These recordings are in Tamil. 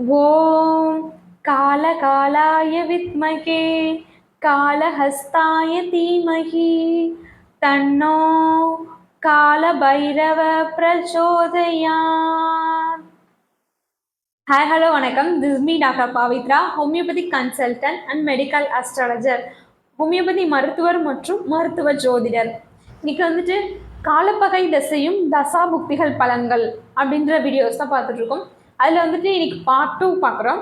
ஓம் காலகாலாய வித்மகே காலஹஸ்தாய தீமகி தன்னோ காலபைரவ பிரச்சோதயா ஹாய் ஹலோ வணக்கம். This me doctor Pavithra homeopathy consultant and medical astrologer homeopathy மருத்துவர் மற்றும் மருத்துவ ஜோதிடர். இன்னைக்கு வந்துட்டு காலப்பகை தசையும் தசா முக்திகள் பலங்கள் அப்படின்ற வீடியோஸ் தான் பார்த்துட்ருக்கோம் அதில் வந்துட்டு இன்னைக்கு பார்ட் டூ பார்க்குறோம்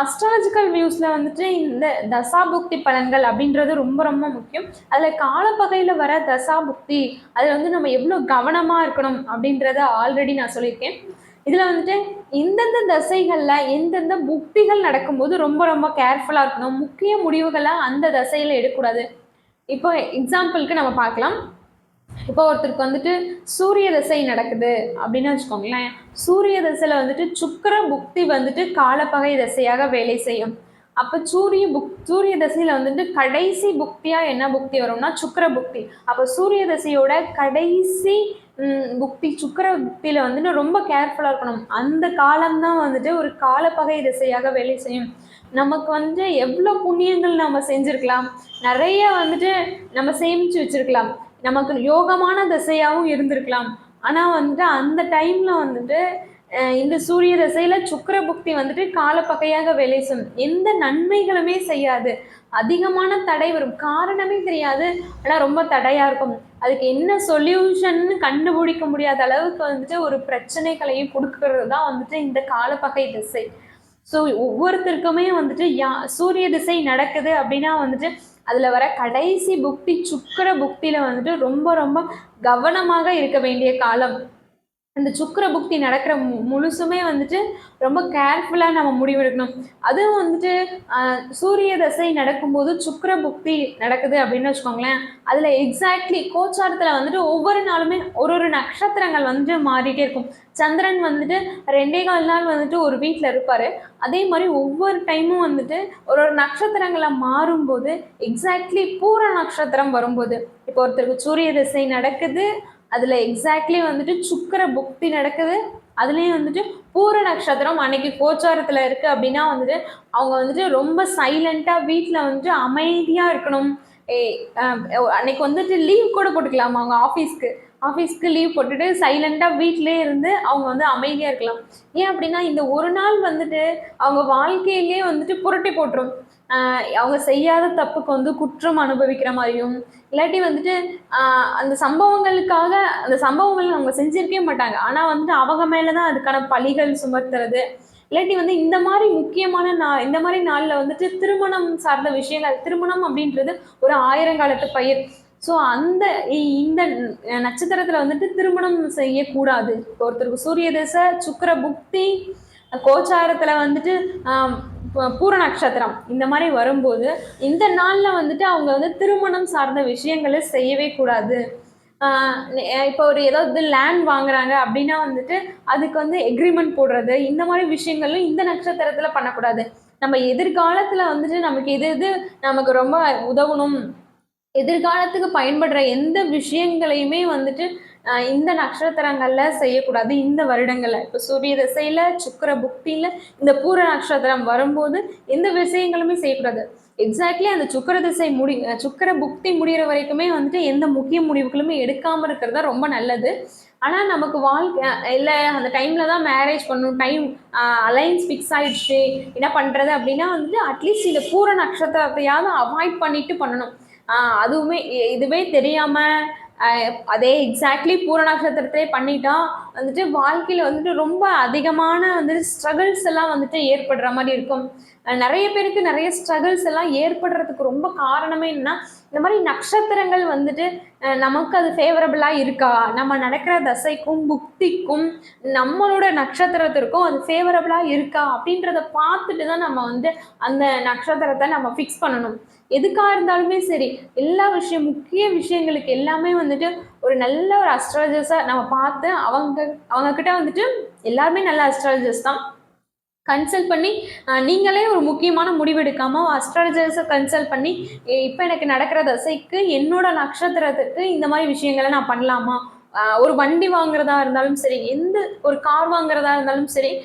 அஸ்ட்ராலஜிக்கல் வியூஸில் வந்துட்டு இந்த தசாபுக்தி பலன்கள் அப்படின்றது ரொம்ப ரொம்ப முக்கியம். அதில் காலப்பகையில் வர தசாபுக்தி அதில் வந்து நம்ம எவ்வளோ கவனமாக இருக்கணும் அப்படின்றத ஆல்ரெடி நான் சொல்லியிருக்கேன். இதில் வந்துட்டு எந்தெந்த தசைகளில் எந்தெந்த புக்திகள் நடக்கும்போது ரொம்ப ரொம்ப கேர்ஃபுல்லாக இருக்கணும். முக்கிய முடிவுகளை அந்த தசையில் எடுக்கக்கூடாது. இப்போ எக்ஸாம்பிளுக்கு நம்ம பார்க்கலாம். இப்போ ஒருத்தருக்கு வந்துட்டு சூரிய தசை நடக்குது அப்படின்னு வச்சுக்கோங்களேன். சூரிய தசையில் வந்துட்டு சுக்கர புக்தி வந்துட்டு காலப்பகை தசையாக வேலை செய்யும். அப்போ சூரிய புக் சூரிய தசையில் வந்துட்டு கடைசி புக்தியாக என்ன புக்தி வரும்னா சுக்கர புக்தி. அப்போ சூரிய தசையோட கடைசி புக்தி சுக்கர புக்தியில் வந்துட்டு ரொம்ப கேர்ஃபுல்லாக இருக்கணும். அந்த காலம்தான் வந்துட்டு ஒரு காலப்பகை திசையாக வேலை செய்யும். நமக்கு வந்து எவ்வளோ புண்ணியங்கள் நம்ம செஞ்சுருக்கலாம். நிறைய வந்துட்டு நம்ம சேமித்து வச்சுருக்கலாம். நமக்கு யோகமான திசையாகவும் இருந்திருக்கலாம். ஆனால் வந்துட்டு அந்த டைமில் வந்துட்டு இந்த சூரிய தசையில் சுக்கர புக்தி வந்துட்டு காலப்பகையாக வேலை செய்யும். எந்த நன்மைகளுமே செய்யாது. அதிகமான தடை வரும். காரணமே தெரியாது. ஆனால் ரொம்ப தடையாக இருக்கும். அதுக்கு என்ன சொல்யூஷன் கண்டுபிடிக்க முடியாத அளவுக்கு வந்துட்டு ஒரு பிரச்சனைகளையும் கொடுக்கறது தான் வந்துட்டு இந்த காலப்பகை திசை. ஸோ ஒவ்வொருத்தருக்குமே வந்துட்டு யா சூரிய திசை நடக்குது அப்படின்னா வந்துட்டு அதில் வர கடைசி புக்தி சுக்கர புக்தியில் வந்துட்டு ரொம்ப ரொம்ப கவனமாக இருக்க வேண்டிய காலம். அந்த சுக்கர புக்தி நடக்கிற மு முழுசுமே வந்துட்டு ரொம்ப கேர்ஃபுல்லாக நம்ம முடிவெடுக்கணும். அதுவும் வந்துட்டு சூரிய தசை நடக்கும்போது சுக்கர புக்தி நடக்குது அப்படின்னு வச்சுக்கோங்களேன். அதில் எக்ஸாக்ட்லி கோச்சாரத்தில் வந்துட்டு ஒவ்வொரு நாளுமே ஒரு ஒரு நட்சத்திரங்கள் வந்துட்டு மாறிட்டே இருக்கும். சந்திரன் வந்துட்டு ரெண்டே கால் நாள் வந்துட்டு ஒரு வீட்டில் இருப்பார். அதே மாதிரி ஒவ்வொரு டைமும் வந்துட்டு ஒரு ஒரு நட்சத்திரங்களை மாறும்போது எக்ஸாக்ட்லி பூர நட்சத்திரம் வரும்போது இப்போ ஒருத்தருக்கு சூரிய திசை நடக்குது அதில் எக்ஸாக்ட்லி வந்துட்டு சுக்கர புக்தி நடக்குது. அதுலேயும் வந்துட்டு பூர நட்சத்திரம் அன்னைக்கு கோச்சாரத்தில் இருக்குது அப்படின்னா வந்துட்டு அவங்க வந்துட்டு ரொம்ப சைலண்ட்டாக வீட்டில் வந்துட்டு அமைதியாக இருக்கணும். ஏ அன்னைக்கு வந்துட்டு லீவ் கூட போட்டுக்கலாம் அவங்க ஆஃபீஸ்க்கு ஆஃபீஸ்க்கு லீவ் போட்டுட்டு சைலண்ட்டாக வீட்டிலே இருந்து அவங்க வந்து அமைதியாக இருக்கலாம். ஏன் அப்படின்னா இந்த ஒரு நாள் வந்துட்டு அவங்க வாழ்க்கையிலே வந்துட்டு புரட்டி போட்டுரும். அவங்க செய்யாத தப்புக்கு வந்து குற்றம் அனுபவிக்கிற மாதிரியும் இல்லாட்டி வந்துட்டு அந்த சம்பவங்களுக்காக அந்த சம்பவங்கள் அவங்க செஞ்சிருக்கவே மாட்டாங்க. ஆனால் வந்துட்டு அவங்க மேலே தான் அதுக்கான பழிகள் சுமத்துறது. இல்லாட்டி வந்து இந்த மாதிரி முக்கியமான நா இந்த மாதிரி நாளில் வந்துட்டு திருமணம் சார்ந்த விஷயங்கள் திருமணம் அப்படின்றது ஒரு ஆயிரங்காலத்து பயிர். ஸோ அந்த இந்த நட்சத்திரத்தில் வந்துட்டு திருமணம் செய்யக்கூடாது. ஒருத்தருக்கு சூரிய தசை சுக்கர புக்தி கோச்சாரத்தில் வந்துட்டு பூர நட்சத்திரம் இந்த மாதிரி வரும்போது இந்த நாளில் வந்துட்டு அவங்க வந்து திருமணம் சார்ந்த விஷயங்களை செய்யவே கூடாது. இப்போ ஒரு ஏதாவது லேண்ட் வாங்குறாங்க அப்படின்னா வந்துட்டு அதுக்கு வந்து எக்ரிமெண்ட் போடுறது இந்த மாதிரி விஷயங்களும் இந்த நட்சத்திரத்தில் பண்ணக்கூடாது. நம்ம எதிர்காலத்தில் வந்துட்டு நமக்கு எது எது நமக்கு ரொம்ப உதவணும். எதிர்காலத்துக்கு பயன்படுற எந்த விஷயங்களையுமே வந்துட்டு இந்த நட்சத்திரங்களில் செய்யக்கூடாது இந்த வருடங்களில். இப்போ சூரிய திசையில் சுக்கர புக்தியில் இந்த பூர நட்சத்திரம் வரும்போது எந்த விஷயங்களுமே செய்யக்கூடாது. எக்ஸாக்ட்லி அந்த சுக்கர திசை முடி சுக்கர புக்தி முடிகிற வரைக்குமே வந்துட்டு எந்த முக்கிய முடிவுகளுமே எடுக்காமல் இருக்கிறது தான் ரொம்ப நல்லது. ஆனால் நமக்கு வாழ்க்கை இல்லை அந்த டைமில் தான் மேரேஜ் பண்ணணும் டைம் அலைன்ஸ் ஃபிக்ஸ் ஆகிடுச்சு என்ன பண்ணுறது அப்படின்னா வந்துட்டு அட்லீஸ்ட் இந்த பூர நட்சத்திரத்தையாவது அவாய்ட் பண்ணிட்டு பண்ணணும். அதுவுமே இதுவே தெரியாமல் அதே எக்ஸாக்ட்லி பூர நட்சத்திரத்திலே பண்ணிட்டா வந்துட்டு வாழ்க்கையில் வந்துட்டு ரொம்ப அதிகமான வந்துட்டு ஸ்ட்ரகிள்ஸ் எல்லாம் வந்துட்டு ஏற்படுற மாதிரி இருக்கும். நிறைய பேருக்கு நிறைய ஸ்ட்ரகிள்ஸ் எல்லாம் ஏற்படுறதுக்கு ரொம்ப காரணமே என்னன்னா இந்த மாதிரி நட்சத்திரங்கள் வந்துட்டு நமக்கு அது ஃபேவரபிளாக இருக்கா? நம்ம நடக்கிற தசைக்கும் புக்திக்கும் நம்மளோட நட்சத்திரத்திற்கும் அது ஃபேவரபிளாக இருக்கா? அப்படின்றத பார்த்துட்டு தான் நம்ம வந்து அந்த நட்சத்திரத்தை நம்ம ஃபிக்ஸ் பண்ணணும். எதுக்காக இருந்தாலுமே சரி எல்லா விஷயம் முக்கிய விஷயங்களுக்கு எல்லாமே வந்துட்டு ஒரு நல்ல ஒரு அஸ்ட்ராலஜர்ஸாக நம்ம பார்த்து அவங்க அவங்கக்கிட்ட வந்துட்டு எல்லாருமே நல்ல அஸ்ட்ராலஜர்ஸ் தான். கன்சல்ட் பண்ணி நீங்களே ஒரு முக்கியமான முடிவு எடுக்காமல் அஸ்ட்ராலஜர்ஸை கன்சல்ட் பண்ணி இப்போ எனக்கு நடக்கிற தசைக்கு என்னோட நட்சத்திரத்துக்கு இந்த மாதிரி விஷயங்களை நான் பண்ணலாமா? ஒரு வண்டி வாங்குறதா இருந்தாலும் சரி எந்த ஒரு கார் வாங்குறதா இருந்தாலும் சரி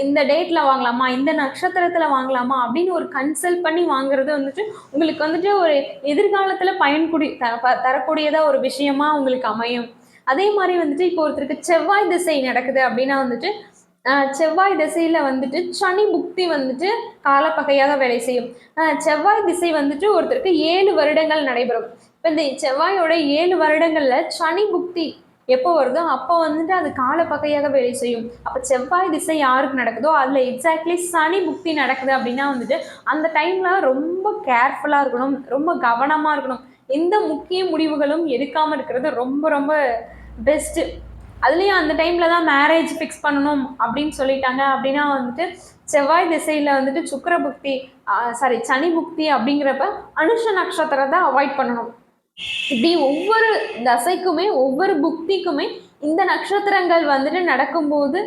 இந்த டேட்டில் வாங்கலாமா? இந்த நட்சத்திரத்தில் வாங்கலாமா? அப்படின்னு ஒரு கன்சல்ட் பண்ணி வாங்குறது வந்துட்டு உங்களுக்கு வந்துட்டு ஒரு எதிர்காலத்தில் பயன்குடி த- ப- ஒரு விஷயமா உங்களுக்கு அமையும். அதே மாதிரி வந்துட்டு இப்போ ஒருத்தருக்கு செவ்வாய் திசை நடக்குது அப்படின்னா வந்துட்டு செவ்வாய் திசையில வந்துட்டு சனி புக்தி வந்துட்டு காலப்பகையாக வேலை செய்யும். செவ்வாய் திசை வந்துட்டு ஒருத்தருக்கு ஏழு வருடங்கள் நடைபெறும். இப்போ இந்த செவ்வாயோட ஏழு வருடங்கள்ல சனி புக்தி எப்போ வருதோ அப்போ வந்துட்டு அது காலப்பகையாக வேலை செய்யும். அப்போ செவ்வாய் திசை யாருக்கு நடக்குதோ அதில் எக்ஸாக்ட்லி சனி புக்தி நடக்குது அப்படின்னா வந்துட்டு அந்த டைமில் ரொம்ப கேர்ஃபுல்லாக இருக்கணும் ரொம்ப கவனமாக இருக்கணும். எந்த முக்கிய முடிவுகளும் எடுக்காமல் இருக்கிறது ரொம்ப ரொம்ப பெஸ்ட்டு அதுலேயும் அந்த டைமில் தான் மேரேஜ் ஃபிக்ஸ் பண்ணணும் அப்படின்னு சொல்லிட்டாங்க. அப்படின்னா வந்துட்டு செவ்வாய் திசையில் வந்துட்டு சுக்கர புக்தி சாரி சனி புக்தி அப்படிங்கிறப்ப அனுஷ நட்சத்திரத்தை அவாய்ட் பண்ணணும். இப்படி ஒவ்வொரு தசைக்குமே ஒவ்வொரு புக்திக்குமே இந்த நட்சத்திரங்கள் வந்துட்டு நடக்கும்போது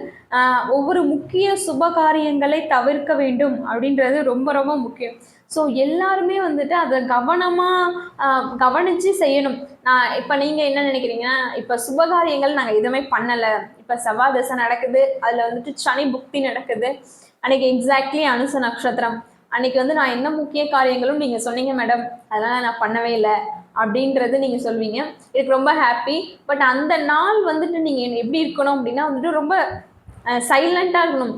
ஒவ்வொரு முக்கிய சுப காரியங்களை தவிர்க்க வேண்டும் அப்படின்றது ரொம்ப ரொம்ப முக்கியம். ஸோ எல்லாருமே வந்துட்டு அதை கவனமாக கவனித்து செய்யணும். நான் இப்போ நீங்கள் என்ன நினைக்கிறீங்கன்னா இப்போ சுபகாரியங்கள் நாங்கள் எதுவுமே பண்ணலை. இப்போ செவ்வாய் தசை நடக்குது அதில் வந்துட்டு சனி புக்தி நடக்குது. அன்னைக்கு எக்ஸாக்ட்லி அனுச நட்சத்திரம். அன்னைக்கு வந்து நான் என்ன முக்கிய காரியங்களும் நீங்கள் சொன்னீங்க மேடம் அதெல்லாம் நான் பண்ணவே இல்லை. அப்படின்றது நீங்கள் சொல்வீங்க. எனக்கு ரொம்ப ஹாப்பி பட் அந்த நாள் வந்துட்டு நீங்கள் எப்படி இருக்கணும் அப்படின்னா வந்துட்டு ரொம்ப சைலண்ட்டாக இருக்கணும்.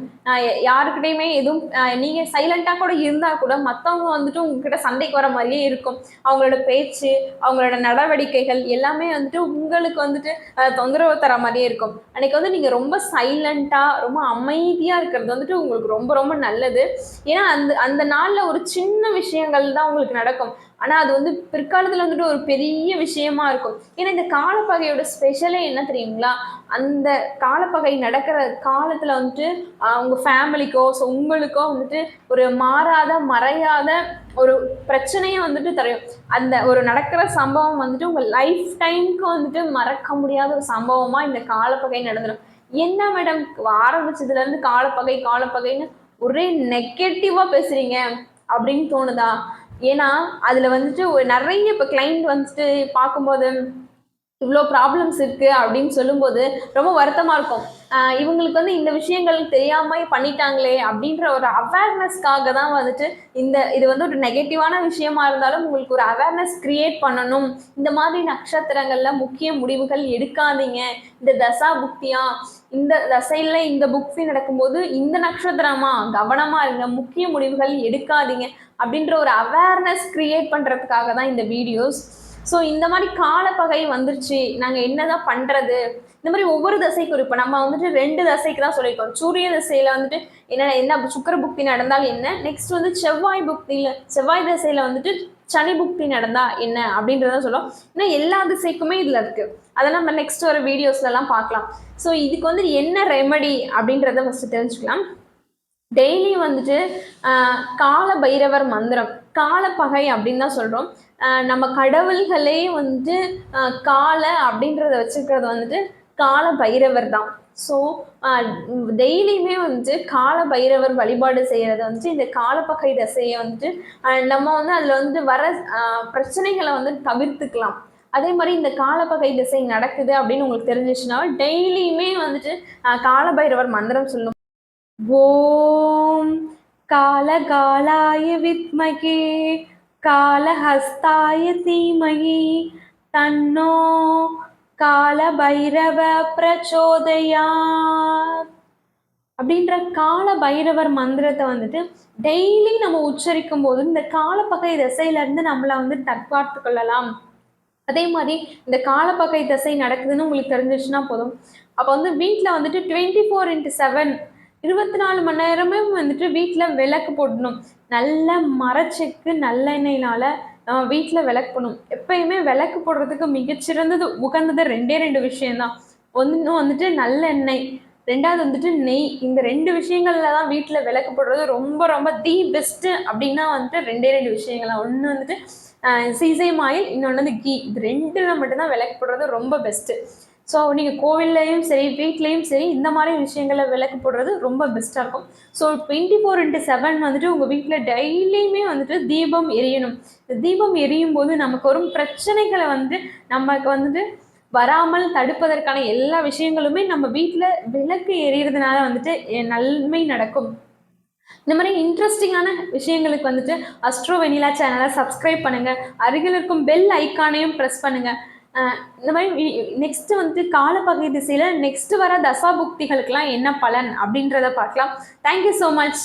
யாருக்கிட்டையுமே எதுவும் நீங்கள் சைலண்ட்டாக கூட இருந்தால் கூட மற்றவங்க வந்துட்டு உங்ககிட்ட சண்டைக்கு வர மாதிரியே இருக்கும். அவங்களோட பேச்சு அவங்களோட நடவடிக்கைகள் எல்லாமே வந்துட்டு உங்களுக்கு வந்துட்டு தொந்தரவு தர மாதிரியே இருக்கும். அன்னைக்கு வந்து நீங்கள் ரொம்ப சைலண்ட்டாக ரொம்ப அமைதியாக இருக்கிறது வந்துட்டு உங்களுக்கு ரொம்ப ரொம்ப நல்லது. ஏன்னா அந்த அந்த நாளில் ஒரு சின்ன விஷயங்கள் தான் உங்களுக்கு நடக்கும். ஆனால் அது வந்து பிற்காலத்தில் வந்துட்டு ஒரு பெரிய விஷயமா இருக்கும். ஏன்னா இந்த காலப்பகையோட ஸ்பெஷலே என்ன தெரியுங்களா? அந்த காலப்பகை நடக்கிற காலத்தில் வந்துட்டு அவங்க ஃபேமிலிக்கோ ஸோ உங்களுக்கோ வந்துட்டு ஒரு மாறாத மறையாத ஒரு பிரச்சனையை வந்துட்டு தரையும் அந்த ஒரு நடக்கிற சம்பவம் வந்துட்டு உங்கள் லைஃப் டைம்க்கு வந்துட்டு மறக்க முடியாத ஒரு சம்பவமாக இந்த காலப்பகை நடந்துடும் என்ன மேடம் ஆரம்பிச்சதுலேருந்து காலப்பகை காலப்பகைன்னு ஒரே நெகட்டிவாக பேசுகிறீங்க அப்படின்னு தோணுதா? ஏன்னா அதில் வந்துட்டு ஒரு நிறைய இப்போ கிளைண்ட் வந்துட்டு பார்க்கும்போது இவ்வளோ ப்ராப்ளம்ஸ் இருக்குது அப்படின்னு சொல்லும்போது ரொம்ப வருத்தமாக இருக்கும். இவங்களுக்கு வந்து இந்த விஷயங்கள் தெரியாமல் பண்ணிட்டாங்களே அப்படின்ற ஒரு அவேர்னஸ்க்காக தான் வந்துட்டு இந்த இது வந்து ஒரு நெகட்டிவான விஷயமா இருந்தாலும் உங்களுக்கு ஒரு அவேர்னஸ் கிரியேட் பண்ணணும். இந்த மாதிரி நட்சத்திரங்களில் முக்கிய முடிவுகள் எடுக்காதீங்க. இந்த தசா புக்தியா இந்த தசையில் இந்த புக்தி நடக்கும்போது இந்த நட்சத்திரமா கவனமாக இருங்க. முக்கிய முடிவுகள் எடுக்காதீங்க அப்படின்ற ஒரு அவேர்னஸ் கிரியேட் பண்ணுறதுக்காக தான் இந்த வீடியோஸ் ஸோ இந்த மாதிரி காலப்பகை வந்துருச்சு. நாங்கள் என்னதான் பண்ணுறது இந்த மாதிரி ஒவ்வொரு தசைக்கும் இப்போ நம்ம வந்துட்டு ரெண்டு தசைக்கு தான் சொல்லியிருக்கோம். சூரிய தசையில் வந்துட்டு என்ன என்ன சுக்கர புக்தி நடந்தால் என்ன? நெக்ஸ்ட் வந்து செவ்வாய் புக்தியில் செவ்வாய் தசையில் வந்துட்டு சனி புக்தி நடந்தா என்ன? அப்படின்றத சொல்லுவோம் இன்னும் எல்லா திசைக்குமே இதில் இருக்குது அதெல்லாம் நம்ம நெக்ஸ்ட் ஒரு வீடியோஸ்லலாம் பார்க்கலாம். ஸோ இதுக்கு வந்து என்ன ரெமடி அப்படின்றத ஃபஸ்ட்டு தெரிஞ்சுக்கலாம். டெய்லி வந்துட்டு கால பைரவர் மந்திரம் காலப்பகை அப்படின்னு தான் சொல்கிறோம் நம்ம கடவுள்களே வந்துட்டு கால அப்படின்றத வச்சுக்கிறது வந்துட்டு கால பைரவர் தான். ஸோ டெய்லியுமே வந்துட்டு கால பைரவர் வழிபாடு செய்கிறது வந்துட்டு இந்த காலப்பகை தசையை வந்துட்டு நம்ம வந்து அதில் வந்து வர பிரச்சனைகளை வந்து தவிர்த்துக்கலாம். அதே மாதிரி இந்த காலப்பகை திசை நடக்குது அப்படின்னு உங்களுக்கு தெரிஞ்சிச்சுன்னா டெய்லியுமே வந்துட்டு காலபைரவர் மந்திரம் சொல்லும். ஓம் காலகாலாய வித்மகே காலஹஸ்தாய धीमहि தன்னோ காலபைரவ பிரச்சோதயாத் அப்படின்ற கால பைரவர் மந்திரத்தை வந்துட்டு டெய்லி நம்ம உச்சரிக்கும் போது இந்த காலப்பகை திசையிலேருந்து நம்மளை வந்து தற்காத்து கொள்ளலாம். அதே மாதிரி இந்த காலப்பகை திசை நடக்குதுன்னு உங்களுக்கு தெரிஞ்சிச்சுன்னா போதும். அப்போ வந்து வீட்டில் வந்துட்டு டுவெண்ட்டி ஃபோர் இன்ட்டு செவன் இருபத்தி நாலு மணி நேரமே வந்துட்டு வீட்டில் விளக்கு போடணும். நல்ல மரச்செக்கு நல்லெண்ணெயினால் நம்ம வீட்டில் விளக்கு போடணும். எப்பயுமே விளக்கு போடுறதுக்கு மிகச்சிறந்தது உகந்தது ரெண்டே ரெண்டு விஷயம்தான். ஒன்று வந்துட்டு நல்லெண்ணெய் ரெண்டாவது வந்துட்டு நெய். இந்த ரெண்டு விஷயங்கள்ல தான் வீட்டில் விளக்கு போடுறது ரொம்ப ரொம்ப தி பெஸ்ட்டு அப்படின்னா வந்துட்டு ரெண்டே ரெண்டு விஷயங்கள் ஒன்று வந்துட்டு சீசைம் ஆயில் இன்னொன்று வந்து கீ. இது ரெண்டில் மட்டும்தான் விளக்கு போடுறது ரொம்ப பெஸ்ட்டு ஸோ நீங்கள் கோவில்லையும் சரி வீட்லேயும் சரி இந்த மாதிரி விஷயங்களை விளக்கு போடுறது ரொம்ப பெஸ்ட்டாக இருக்கும். So twenty four into seven வந்துட்டு உங்கள் வீட்டில் டெய்லியுமே வந்துட்டு தீபம் எரியணும். தீபம் எரியும் போது நமக்கு வரும் பிரச்சனைகளை வந்து நமக்கு வந்துட்டு வராமல் தடுப்பதற்கான எல்லா விஷயங்களுமே நம்ம வீட்டில் விளக்கு எரியறதுனால வந்துட்டு நன்மை நடக்கும். இந்த மாதிரி இன்ட்ரெஸ்டிங்கான விஷயங்களுக்கு வந்துட்டு அஸ்ட்ரோ வெனிலா சேனலை சப்ஸ்கிரைப் பண்ணுங்கள் அருகில் இருக்கும் பெல் ஐக்கானையும் ப்ரெஸ் பண்ணுங்கள் இந்த மாதிரி நெக்ஸ்ட் வந்துட்டு காலப்பகை திசையில் நெக்ஸ்ட் வர தசா புக்திகளுக்கெல்லாம் என்ன பலன் அப்படின்றத பார்க்கலாம். Thank you so much